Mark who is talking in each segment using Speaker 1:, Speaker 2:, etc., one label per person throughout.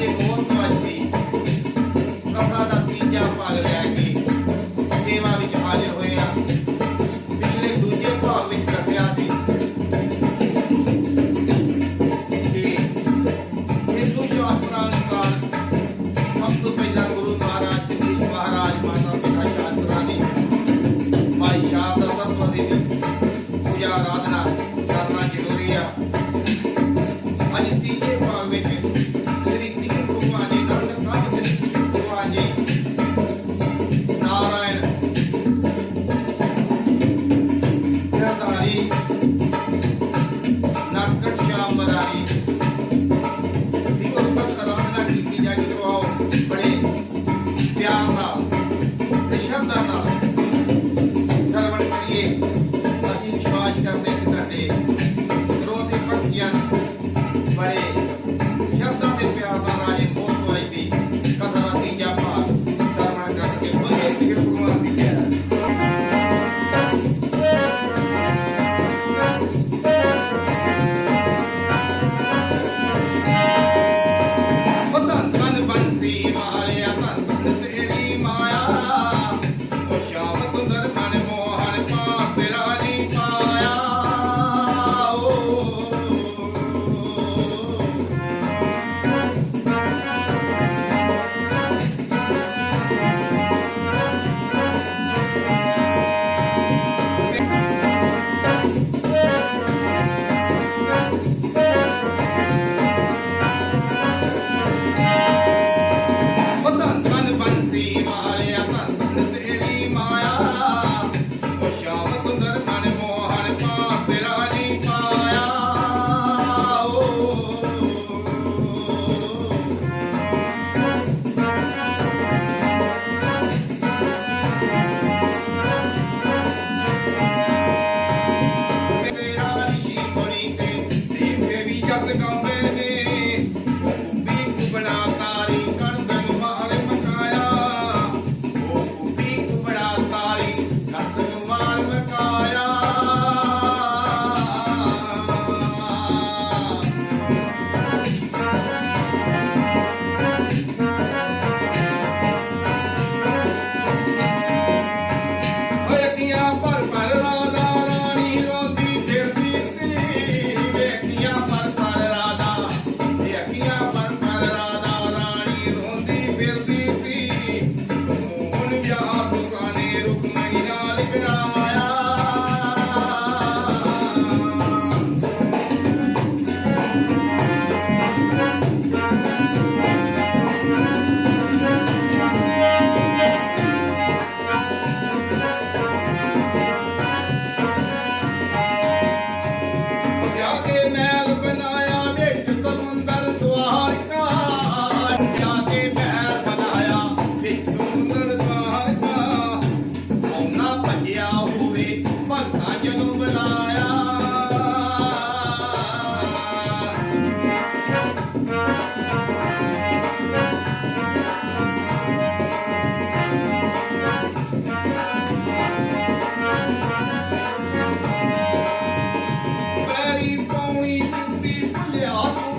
Speaker 1: ਦੇ ਮੋਹ ਸਵਾਜੀ ਕਥਾ ਦਾ ਤੀਜਾ ਭਾਗ ਲੈ ਕੇ ਸੇਵਾ ਵਿੱਚ ਹਾਜ਼ਰ ਹੋਏ ਆ। ਪਿਛਲੇ ਦੂਜੇ ਭਾਗ ਵਿੱਚ ਦੱਸਿਆ ਸੀ ਕਿ ਹਿੰਦੂ ਸ਼ਾਸਤਰਾਂ ਅਨੁਸਾਰ ਸਭ ਤੋਂ ਪਹਿਲਾਂ ਗੁਰੂ ਮਹਾਰਾਜ ਜੀ ਮਹਾਰਾਜ ਮਾਤਾ ਪਿਤਾ ਸ਼ਾਸਤਰਾਂ ਨੇ ਮਾਈ ਸ਼ਾਰਦਾ ਸਰਸਵਤੀ ਦੀ ਪੂਜਾ ਆਰਾਧਨਾ ਕਰਨਾ ਜ਼ਰੂਰੀ ਆ। ਅੱਜ ਤੀਜੇ ਭਾਗ ਵਿੱਚ ਪਿਆਰ ਨਾਲ। ਸਰਵਣ ਕਰੀਏ। ਅਸੀਂ ਵਿਸ਼ਵਾਸ ਕਰਦੇ ਕਿ ਤੁਹਾਡੇ ਸਰੋਤੇ ਭਗਤੀਆਂ ਬੜੇ ਸ਼ਰਧਾ ਦੇ ਪਿਆਰ ਨਾਲ ਆਏ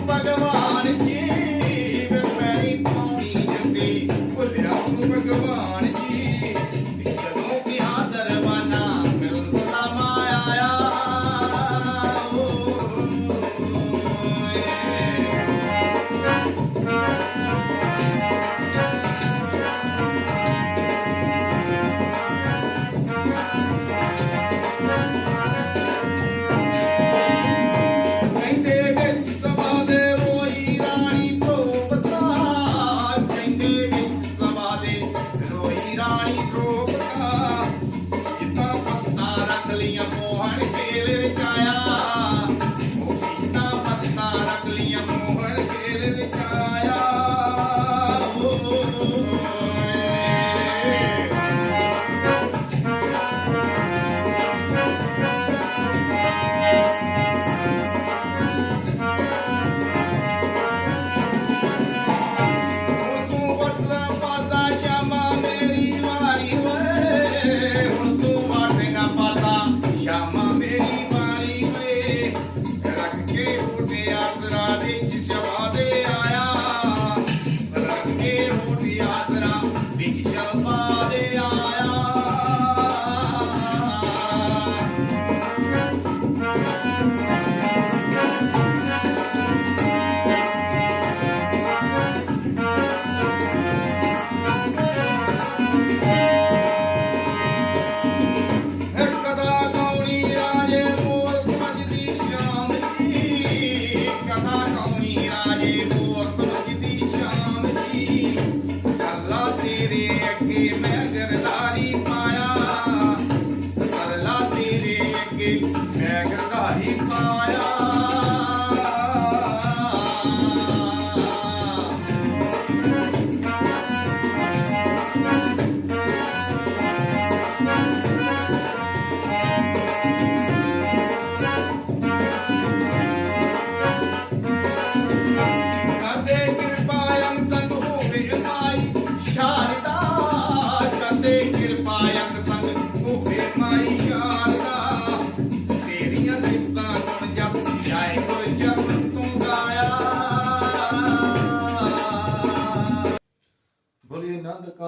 Speaker 1: भगवान जी
Speaker 2: छाया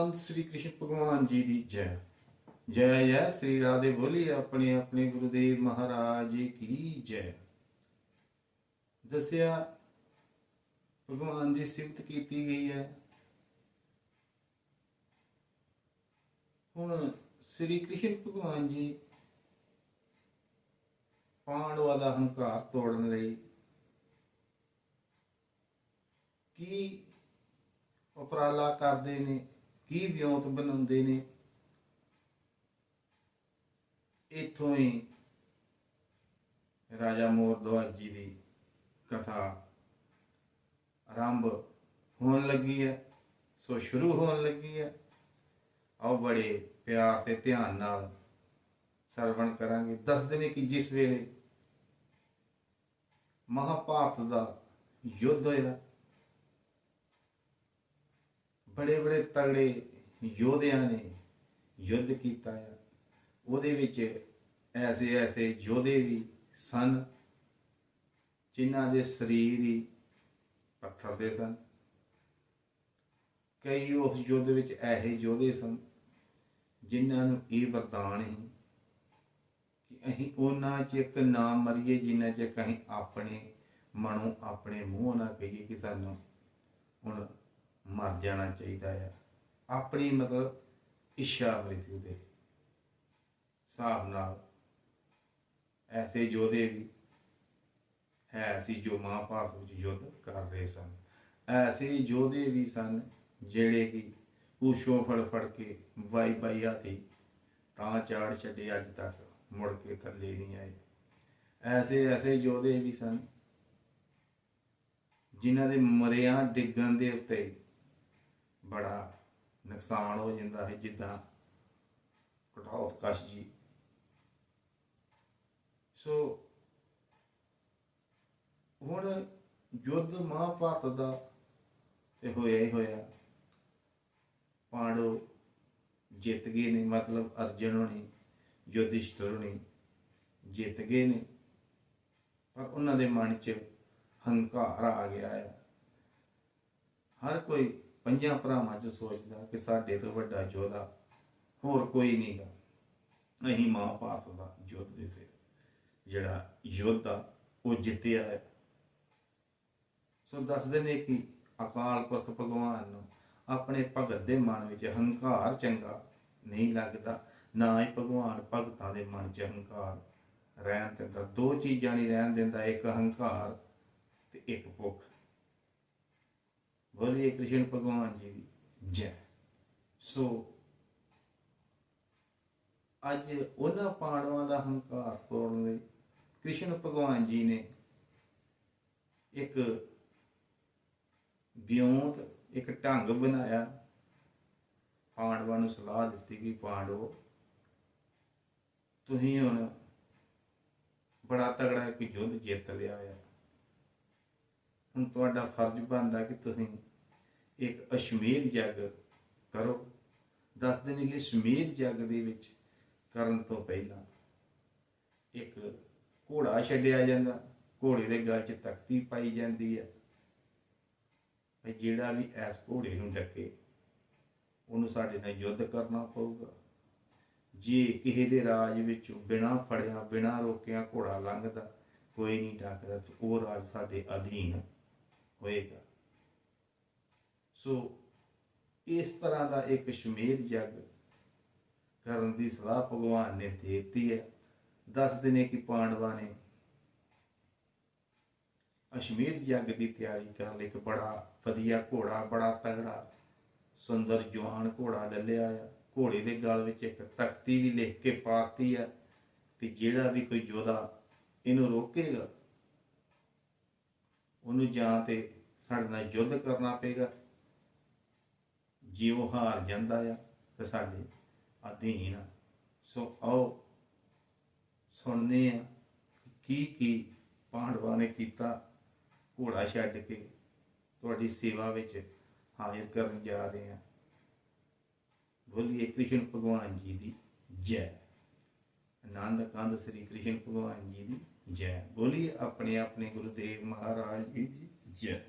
Speaker 2: ਆਨੰਦ ਸ੍ਰੀ ਕ੍ਰਿਸ਼ਨ ਭਗਵਾਨ ਜੀ ਦੀ ਜੈ। ਜੈ ਜੈ ਸ੍ਰੀ ਰਾਧੇ ਬੋਲੀ, ਆਪਣੇ ਆਪਣੇ ਗੁਰੂਦੇਵ ਮਹਾਰਾਜ ਕੀ ਜੈ। ਦੱਸਿਆ ਭਗਵਾਨ ਦੀ ਸਿਫਤ ਕੀਤੀ ਗਈ ਹੈ। ਹੁਣ ਸ੍ਰੀ ਕ੍ਰਿਸ਼ਨ ਭਗਵਾਨ ਜੀ ਪਾਂਡਵਾ ਦਾ ਹੰਕਾਰ ਤੋੜਨ ਲਈ ਕੀ ਉਪਰਾਲਾ ਕਰਦੇ ਨੇ? ਕੀ ਵਿਉਂਤ ਬਣਾਉਂਦੇ ਨੇ? ਇਥੋਂ ਹੀ ਰਾਜਾ ਮੋਰਦਵਾਜ ਜੀ ਦੀ ਕਥਾ ਆਰੰਭ ਹੋਣ ਲੱਗੀ ਹੈ। ਸੋ ਸ਼ੁਰੂ ਹੋਣ ਲੱਗੀ ਹੈ। ਆਓ ਬੜੇ ਪਿਆਰ ਤੇ ਧਿਆਨ ਨਾਲ ਸਰਵਣ ਕਰਾਂਗੇ। ਦੱਸਦੇ ਨੇ ਕਿ ਜਿਸ ਵੇਲੇ ਮਹਾਭਾਰਤ ਦਾ ਯੁੱਧ ਹੋਇਆ ਬੜੇ ਬੜੇ ਤਗੜੇ ਯੋਧਿਆਂ ਨੇ ਯੁੱਧ ਕੀਤਾ ਆ। ਉਹਦੇ ਵਿੱਚ ਐਸੇ ਐਸੇ ਯੋਧੇ ਵੀ ਸਨ, ਜਿਨ੍ਹਾਂ ਦੇ ਸਰੀਰ ਹੀ ਪੱਥਰ ਦੇ ਸਨ। ਕਈ ਉਸ ਯੁੱਧ ਵਿੱਚ ਐਸੇ ਯੋਧੇ ਸਨ, ਜਿਨ੍ਹਾਂ ਨੂੰ ਇਹ ਵਰਦਾਨ ਹੀ ਕਿ ਅਸੀਂ ਉਹਨਾਂ ਚ ਇੱਕ ਨਾ ਮਰੀਏ, ਜਿੰਨਾ ਚ ਅਸੀਂ ਆਪਣੇ ਮਨੋਂ ਆਪਣੇ ਮੂੰਹੋਂ ਨਾਲ ਕਹੀਏ ਕਿ ਸਾਨੂੰ ਹੁਣ ਮਰ ਜਾਣਾ ਚਾਹੀਦਾ ਆ। ਆਪਣੀ ਮਤਲਬ ਇੱਛਾ ਮ੍ਰਿਤੂ ਦੇ ਹਿਸਾਬ ਨਾਲ ਐਸੇ ਯੋਧੇ ਵੀ ਹੈ ਸੀ ਜੋ ਮਹਾਭਾਰਤ ਵਿੱਚ ਯੁੱਧ ਕਰ ਰਹੇ ਸਨ। ਐਸੇ ਯੋਧੇ ਵੀ ਸਨ ਜਿਹੜੇ ਕਿ ਪੂਛੋਂ ਫੜ ਫੜ ਕੇ ਵਾਈ ਵਾਈ ਹਾਥੀ ਤਾਂ ਚਾੜ ਛੱਡੇ ਅੱਜ ਤੱਕ ਮੁੜ ਕੇ ਥੱਲੇ ਨਹੀਂ ਆਏ। ਐਸੇ ਐਸੇ ਯੋਧੇ ਵੀ ਸਨ ਜਿਨ੍ਹਾਂ ਦੇ ਮਰਿਆਂ ਡਿੱਗਣ ਦੇ ਉੱਤੇ ਬੜਾ ਨੁਕਸਾਨ ਹੋ ਜਾਂਦਾ ਹੈ, ਜਿੱਦਾਂ ਕਟੌਤ ਕਸ਼ ਜੀ। ਸੋ ਹੁਣ ਯੁੱਧ ਮਹਾਭਾਰਤ ਦਾ ਤੇ ਹੋਇਆ ਹੀ ਹੋਇਆ। ਪਾਂਡਵ ਜਿੱਤ ਗਏ ਨੇ, ਮਤਲਬ ਅਰਜਨ ਹੋਣੀ ਯੁਧਿਸ਼ਠਰ ਹੋਣੀ ਜਿੱਤ ਗਏ ਨੇ। ਪਰ ਉਹਨਾਂ ਦੇ ਮਨ 'ਚ ਹੰਕਾਰ ਆ ਗਿਆ ਹੈ। ਹਰ ਕੋਈ ਪੰਜਾਂ ਭਰਾਵਾਂ 'ਚ ਸੋਚਦਾ ਕਿ ਸਾਡੇ ਤੋਂ ਵੱਡਾ ਯੋਧਾ ਹੋਰ ਕੋਈ ਨਹੀਂ ਨਹੀਂਗਾ। ਨਹੀਂ ਮਹਾਭਾਰਤ ਦਾ ਯੁੱਧ ਦੇ ਸੇ ਜਿਹੜਾ ਯੋਧਾ ਉਹ ਜਿੱਤਿਆ ਹੈ। ਸੋ ਦੱਸਦੇ ਨੇ ਕਿ ਅਕਾਲ ਪੁਰਖ ਭਗਵਾਨ ਨੂੰ ਆਪਣੇ ਭਗਤ ਦੇ ਮਨ ਵਿੱਚ ਹੰਕਾਰ ਚੰਗਾ ਨਹੀਂ ਲੱਗਦਾ। ਨਾ ਹੀ ਭਗਵਾਨ ਭਗਤਾਂ ਦੇ ਮਨ 'ਚ ਹੰਕਾਰ ਰਹਿਣ ਦਿੰਦਾ। ਦੋ ਚੀਜ਼ਾਂ ਨਹੀਂ ਰਹਿਣ ਦਿੰਦਾ, ਇੱਕ ਹੰਕਾਰ ਤੇ ਇੱਕ ਭੁੱਖ। ਬੋਲੀਏ ਕ੍ਰਿਸ਼ਨ ਭਗਵਾਨ ਜੀ ਦੀ ਜੈ ਸੋ ਅੱਜ ਉਹਨਾਂ ਪਾਂਡਵਾਂ ਦਾ ਹੰਕਾਰ ਤੋੜਨ ਲਈ ਕ੍ਰਿਸ਼ਨ ਭਗਵਾਨ ਜੀ ਨੇ ਇੱਕ ਵਿਉਂਤ ਇੱਕ ਢੰਗ ਬਣਾਇਆ ਪਾਂਡਵਾਂ ਨੂੰ ਸਲਾਹ ਦਿੱਤੀ ਕਿ ਪਾਂਡਵੋ ਤੁਸੀਂ ਹੁਣ ਬੜਾ ਤਗੜਾ ਇੱਕ ਯੁੱਧ ਜਿੱਤ ਲਿਆ ਆ ਹੁਣ ਤੁਹਾਡਾ ਫਰਜ਼ ਬਣਦਾ ਕਿ ਤੁਸੀਂ ਇੱਕ ਅਸ਼ਮੇਧ ਯੱਗ ਕਰੋ। ਦੱਸਦੇ ਨੇ ਕਿ ਅਸ਼ਮੇਧ ਯੱਗ ਦੇ ਵਿੱਚ ਕਰਨ ਤੋਂ ਪਹਿਲਾਂ ਇੱਕ ਘੋੜਾ ਛੱਡਿਆ ਜਾਂਦਾ। ਘੋੜੇ ਦੇ ਗਲ 'ਚ ਤਖਤੀ ਪਾਈ ਜਾਂਦੀ ਹੈ ਵੀ ਜਿਹੜਾ ਵੀ ਐਸ ਘੋੜੇ ਨੂੰ ਡੱਕੇ, ਉਹਨੂੰ ਸਾਡੇ ਨਾਲ ਯੁੱਧ ਕਰਨਾ ਪਊਗਾ। ਜੇ ਕਿਸੇ ਦੇ ਰਾਜ ਵਿੱਚ ਬਿਨਾਂ ਫੜਿਆ, ਬਿਨਾਂ ਰੋਕਿਆ ਘੋੜਾ ਲੰਘਦਾ, ਕੋਈ ਨਹੀਂ ਡੱਕਦਾ ਉਹ ਰਾਜ ਸਾਡੇ ਅਧੀਨ ਹੈ ਹੋਏਗਾ। ਸੋ ਇਸ ਤਰ੍ਹਾਂ ਦਾ ਇੱਕ ਸ਼ਮੇਰ ਯੱਗ ਕਰਨ ਦੀ ਸਲਾਹ ਭਗਵਾਨ ਨੇ ਦੇ ਦਿੱਤੀ ਹੈ। ਦੱਸਦੇ ਨੇ ਕਿ ਪਾਂਡਵਾਂ ਨੇ ਅਸ਼ਮੀਰ ਯੱਗ ਦੀ ਤਿਆਰੀ ਕਰਨ ਲਈ ਇੱਕ ਬੜਾ ਵਧੀਆ ਘੋੜਾ, ਬੜਾ ਤਗੜਾ, ਸੁੰਦਰ ਜਵਾਨ ਘੋੜਾ ਲੈ ਲਿਆ ਆ। ਘੋੜੇ ਦੇ ਗਲ ਵਿੱਚ ਇੱਕ ਤਖਤੀ ਵੀ ਲਿਖ ਕੇ ਪਾਤੀ ਆ ਕਿ ਜਿਹੜਾ ਵੀ ਕੋਈ ਯੋਧਾ ਇਹਨੂੰ ਰੋਕੇਗਾ ਉਹਨੂੰ ਜਾਂ ਤੇ ਸਾਡੇ ਨਾਲ ਯੁੱਧ ਕਰਨਾ ਪਏਗਾ। ਜੇ ਉਹ ਹਾਰ ਜਾਂਦਾ ਆ ਤੇ ਸਾਡੇ ਅਧੀਨ ਆ। ਸੋ ਆਓ ਸੁਣਦੇ ਆ ਕੀ ਕੀ ਪਾਂਡਵਾਂ ਨੇ ਕੀਤਾ, ਘੋੜਾ ਛੱਡ ਕੇ ਤੁਹਾਡੀ ਸੇਵਾ ਵਿੱਚ ਹਾਜ਼ਰ ਕਰਨ ਜਾ ਰਹੇ ਆ ਬੋਲੀਏ ਕ੍ਰਿਸ਼ਨ ਭਗਵਾਨ ਜੀ ਦੀ ਜੈ। ਆਨੰਦ ਕੰਦ ਸ੍ਰੀ ਕ੍ਰਿਸ਼ਨ ਭਗਵਾਨ ਜੀ ਦੀ ਜੈ ਬੋਲੀਏ ਆਪਣੇ ਆਪਣੇ ਗੁਰਦੇਵ ਮਹਾਰਾਜ ਜੀ ਦੀ ਜੈ।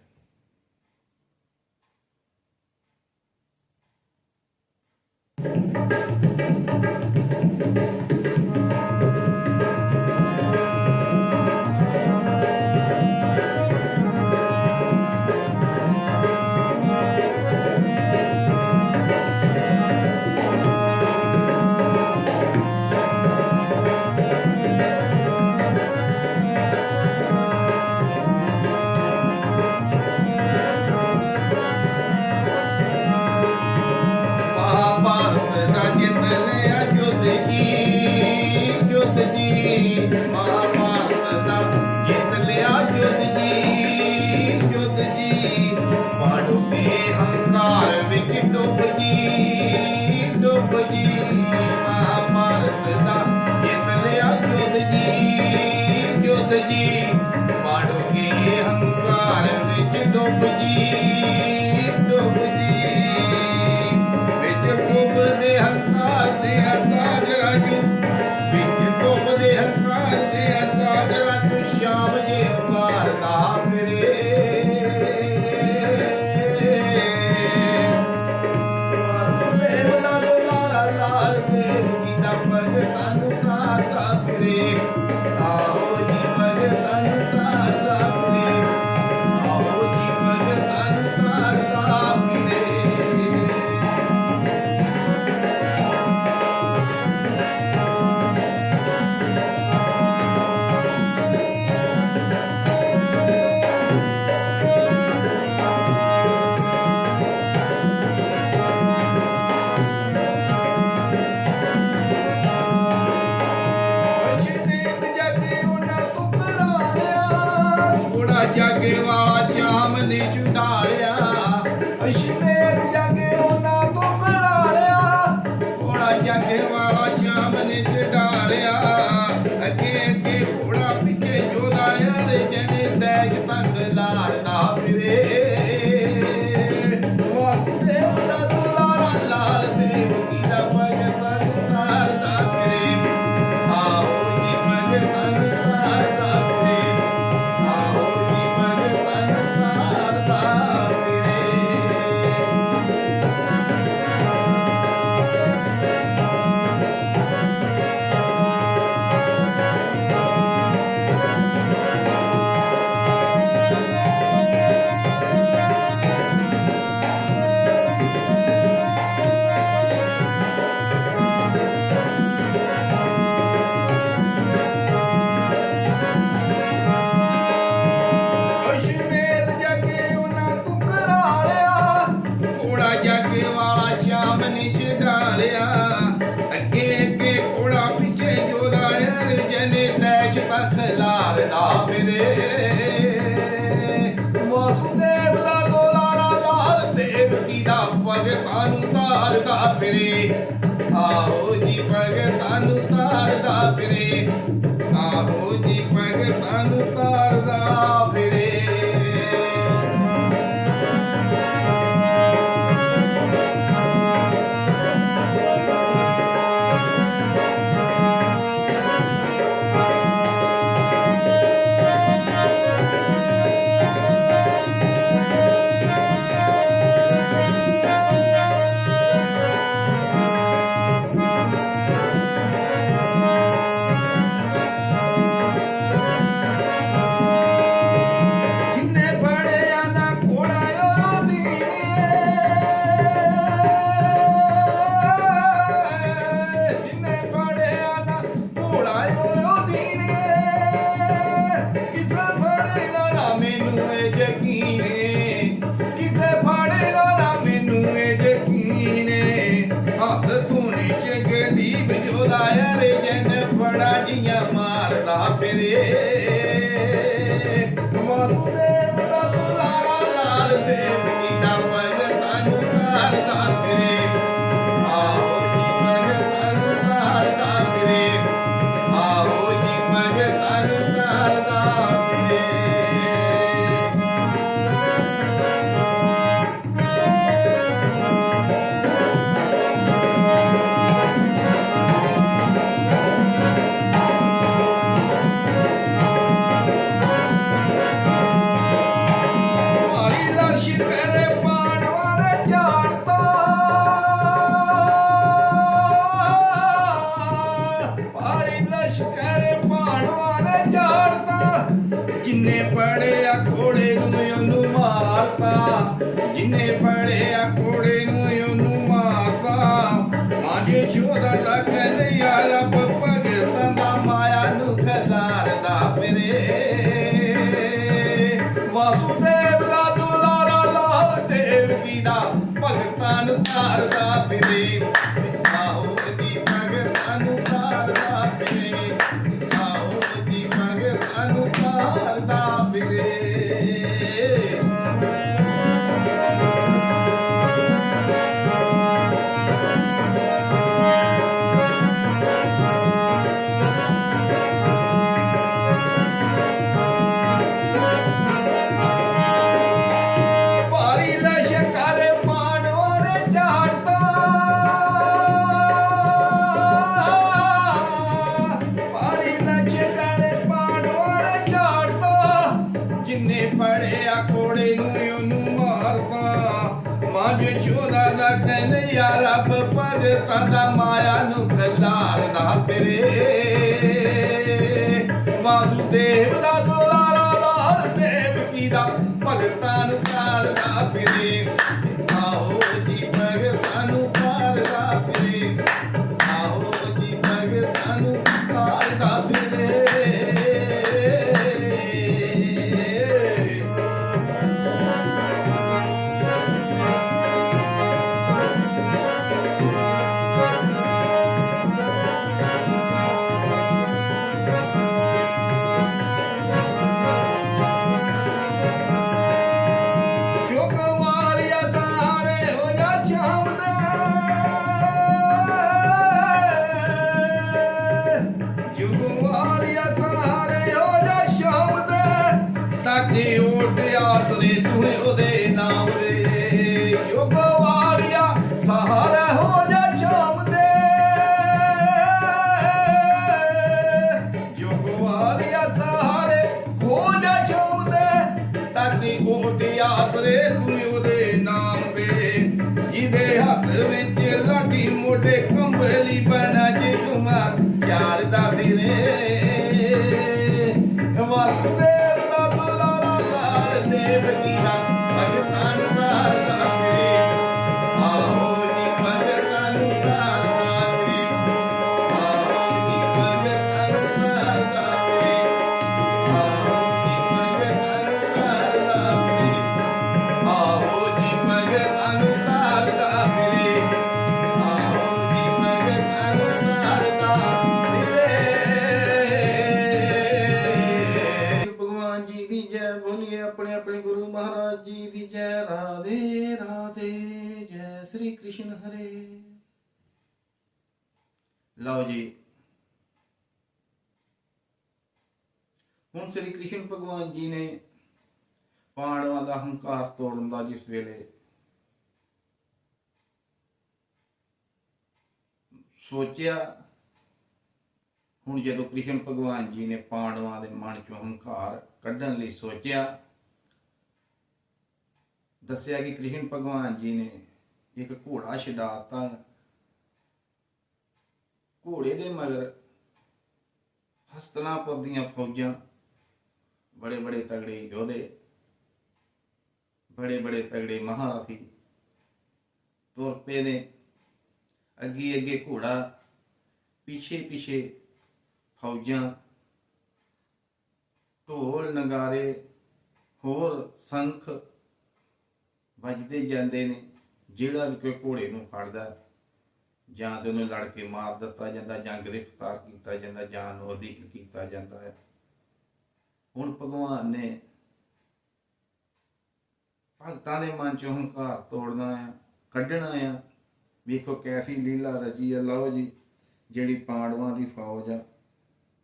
Speaker 2: భగతాను తారు తాపిదే ਕ੍ਰਿਸ਼ਨ ਹਰੇ ਲਓ ਜੀ ਹੁਣ ਸ੍ਰੀ ਕ੍ਰਿਸ਼ਨ ਭਗਵਾਨ ਜੀ ਨੇ ਪਾਣਵਾ ਦਾ ਹੰਕਾਰ ਤੋੜਨ ਦਾ ਜਿਸ ਵੇਲੇ ਸੋਚਿਆ, ਹੁਣ ਜਦੋਂ ਕ੍ਰਿਸ਼ਨ ਭਗਵਾਨ ਜੀ ਨੇ ਪਾਂਡਵਾਂ ਦੇ ਮਨ ਚੋਂ ਹੰਕਾਰ ਕੱਢਣ ਲਈ ਸੋਚਿਆ, ਦੱਸਿਆ ਕਿ ਕ੍ਰਿਸ਼ਨ ਭਗਵਾਨ ਜੀ ਨੇ ਇੱਕ ਘੋੜਾ ਛਡਾਤਾ ਘੋੜੇ ਦੇ ਮਗਰ ਹਸਤਨਾਪੁਰ ਦੀਆਂ ਫੌਜਾਂ ਬੜੇ ਬੜੇ ਤਗੜੇ ਯੋਧੇ ਬੜੇ ਬੜੇ ਤਗੜੇ ਮਹਾਰਥੀ ਤੁਰ ਪਏ ਨੇ। ਅੱਗੇ ਅੱਗੇ ਘੋੜਾ ਪਿੱਛੇ ਪਿੱਛੇ ਫੌਜਾਂ, ਢੋਲ ਨਗਾਰੇ, ਹੋਰ ਸੰਖ ਵੱਜਦੇ ਜਾਂਦੇ ਨੇ। ਜਿਹੜਾ ਵੀ ਕੋਈ ਘੋੜੇ ਨੂੰ ਫੜਦਾ ਜਾਂ ਤੇ ਉਹਨੂੰ ਲੜ ਕੇ ਮਾਰ ਦਿੱਤਾ ਜਾਂਦਾ, ਜਾਂ ਗ੍ਰਿਫਤਾਰ ਕੀਤਾ ਜਾਂਦਾ, ਜਾਂ ਅਧੀਨ ਕੀਤਾ ਜਾਂਦਾ ਹੈ। ਹੁਣ ਭਗਵਾਨ ਨੇ ਭਗਤਾਂ ਦੇ ਮਨ ਚੋਂ ਹੰਕਾਰ ਤੋੜਨਾ ਹੈ ਕੱਢਣਾ ਹੈ ਵੇਖੋ ਕੈਸੀ ਲੀਲਾ ਰਚੀ ਹੈ ਲਓ ਜੀ, ਜਿਹੜੀ ਪਾਂਡਵਾਂ ਦੀ ਫੌਜ ਆ,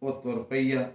Speaker 2: ਉਹ ਤੁਰ ਪਈ ਆ।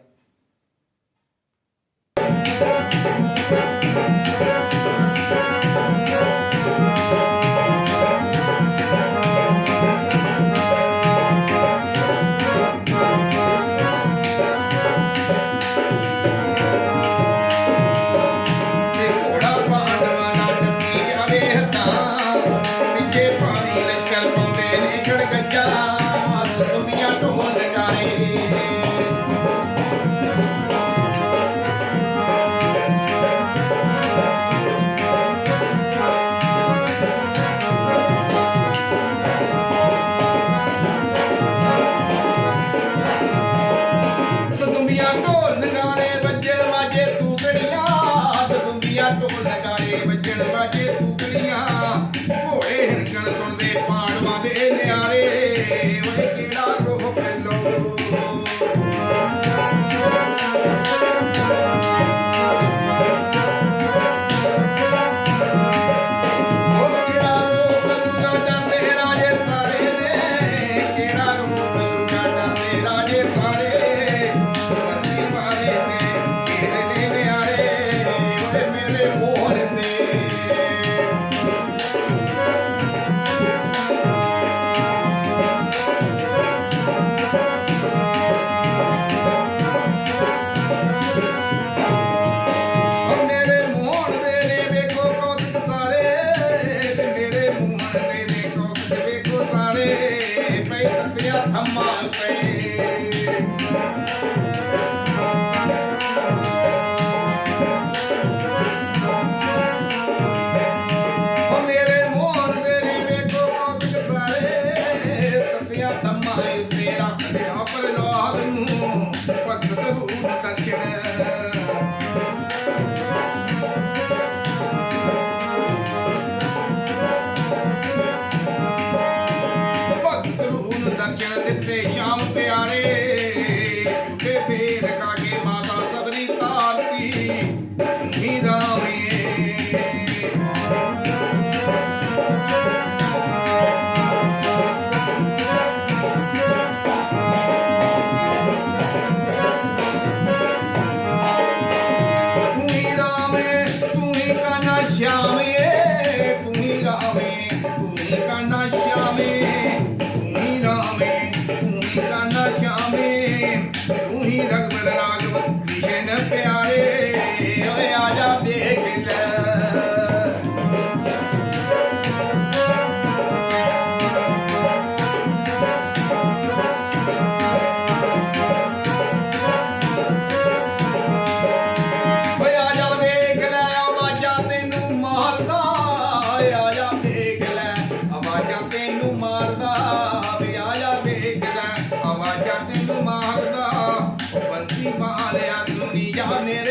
Speaker 1: ਮੰਗਦਾ ਬੰਸੀ ਪਾ ਲਿਆ ਦੁਨੀਆ ਨੇ